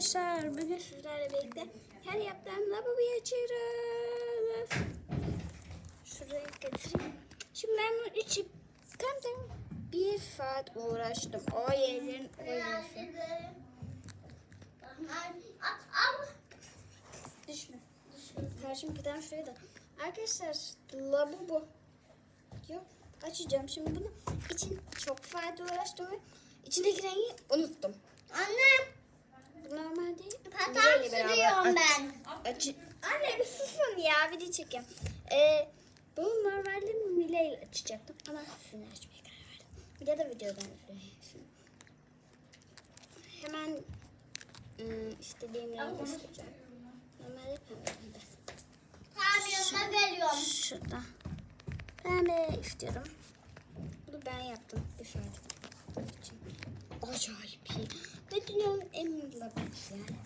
arkadaşlar. Bugün sizlerle birlikte her yaptığım lavaboyu açıyoruz. Şurayı getireyim. Şimdi ben bunu içip tam bir saat uğraştım. O yerlerin o yerisi. Düşme. Karşım tane şuraya da. Arkadaşlar lavabo. Yok. Açacağım şimdi bunu. için çok fazla uğraştım ve içindeki rengi unuttum. Anne, Bu normal değil. patam beraber sürüyorum aç- ben. Açı... Anne bir susun ya video çekeyim. Ee, bu normalde Mile ile açacaktım ama sizinle açmaya karar verdim. Ya da videodan izleyin. Hemen ım, istediğim rengi seçeceğim. Normalde pembe. Tamam yanına geliyorum. Şurada. Pembe istiyorum. Bunu ben yaptım bir için. Acayip iyi. Ve dünyanın en mutlu labası yani.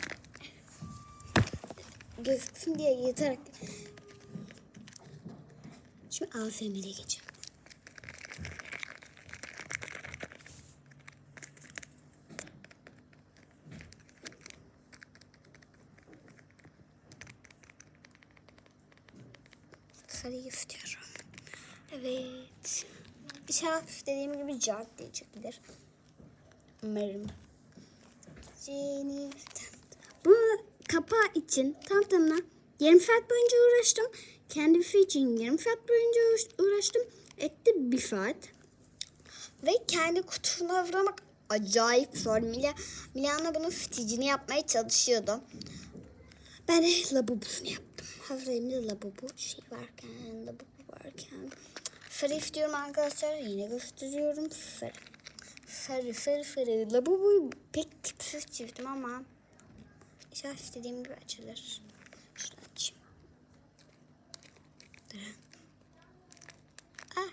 Gözüksün diye yatarak. Şimdi AFM'de geçeceğim. Sarıyı istiyorum. Evet. İnşallah dediğim gibi cart diye çekilir. Umarım. Seni... Bu kapağı için tam tamına yarım saat boyunca uğraştım. Kendi büfe için yarım saat boyunca uğraş- uğraştım. Etti bir saat. Ve kendi kutusuna vurmak acayip zor. Mila, Milana bunun fiticini yapmaya çalışıyordu. Ben de labubusunu yaptım. Hazır elimde labubu şey varken, labubu varken. Sarı istiyorum arkadaşlar. Yine gösteriyorum. Sarı. Sarı, sarı, sarı. Labubuyu pek tipsiz çizdim ama İnşallah istediğim gibi açılır. Şunu açayım. Ah.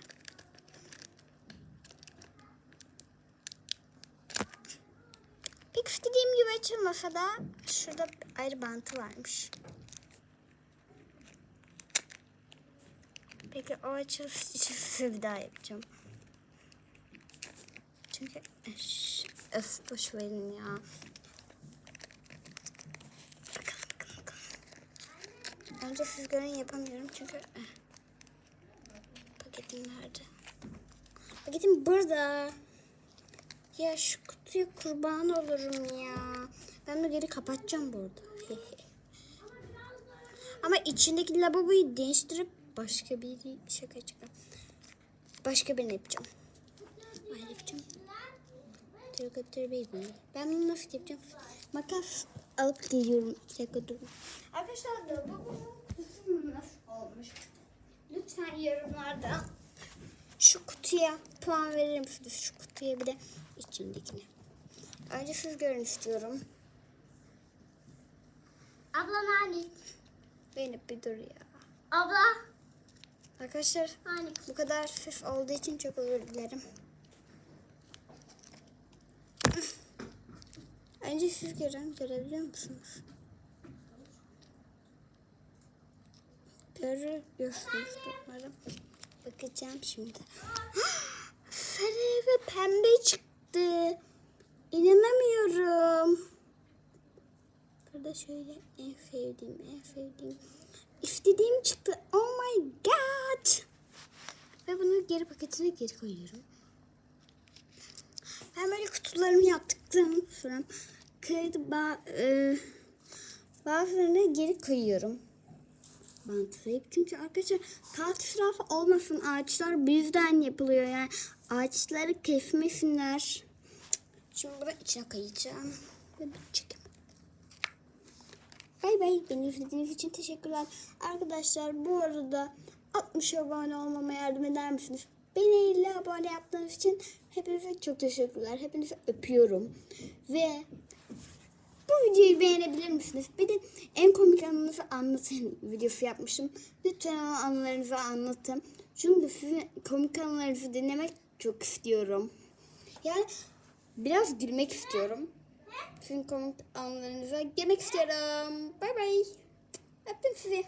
Pek istediğim gibi açılmasa da şurada ayrı bantı varmış. Peki o açılış bir daha yapacağım. Çünkü öf boş verin ya. Önce siz görün yapamıyorum çünkü eh. paketim nerede? Paketim burada. Ya şu kutuya kurban olurum ya. Ben bunu geri kapatacağım burada. Ama içindeki lavaboyu değiştirip başka bir şaka çıkar. Başka birini yapacağım. Ben yapacağım. Tırgıtır baby. Ben bunu nasıl yapacağım? Makas alıp geliyorum. Dakika durun. Arkadaşlar lavabonun kısmı nasıl olmuş? Lütfen yorumlarda şu kutuya puan verir misiniz? Şu kutuya bir de içindekine. Önce siz görün istiyorum. Abla nerede? Beni bir dur ya. Abla. Arkadaşlar Hani bu kadar ses olduğu için çok özür dilerim. Önce siz görün. Görebiliyor musunuz? Görüyorsunuz umarım. Bakacağım şimdi. Sarı ve pembe çıktı. İnanamıyorum. Burada şöyle en sevdiğim, en sevdiğim, istediğim çıktı. Oh my god. Ve bunu geri paketine geri koyuyorum. Ben böyle kutularımı yaptıktan sonra kaydı ba e, bazılarını geri koyuyorum. Bantlayıp çünkü arkadaşlar kağıt israfı olmasın ağaçlar bu yüzden yapılıyor yani ağaçları kesmesinler. Şimdi bunu içine koyacağım. Ve bir çekeyim. Bay bay. Beni izlediğiniz için teşekkürler. Arkadaşlar bu arada 60 abone olmama yardım eder misiniz? Beni 50 abone yaptığınız için hepinize çok teşekkürler. Hepinizi öpüyorum. Ve bu videoyu beğenebilir misiniz? Bir de en komik anınızı anlatın videosu yapmıştım. Lütfen o anılarınızı anlatın. Çünkü sizin komik anılarınızı dinlemek çok istiyorum. Yani biraz gülmek istiyorum. Sizin komik anılarınıza girmek istiyorum. Bay bay. Öptüm sizi.